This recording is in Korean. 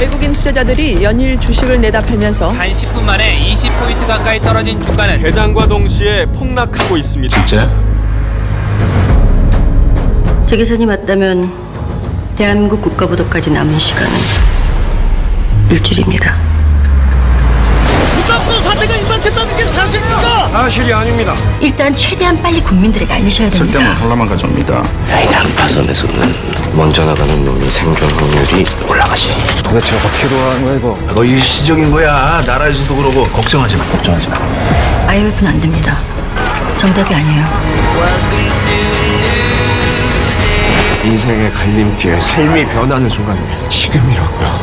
외국인 투자자들이 연일 주식을 내다 팔면서 단 10분 만에 20포인트 가까이 떨어진 주가는 개장과 동시에 폭락하고 있습니다. 진짜? 제 계산이 맞다면 대한민국 국가부도까지 남은 시간은 일주일입니다. 사실이 아닙니다. 일단 최대한 빨리 국민들에게 알리셔야 됩니다. 쓸데없는 혼란만 가져옵니다. 양 파선에서는 먼저 나가는 놈이 생존 확률이 올라가지. 도대체 어떻게 돌아가는 거야 이거? 너 일시적인 거야. 나라에서도 그러고 걱정하지 마. 걱정하지 마. IMF는 안 됩니다. 정답이 아니에요. 인생의 갈림길, 삶이 변하는 순간이 지금이라고요.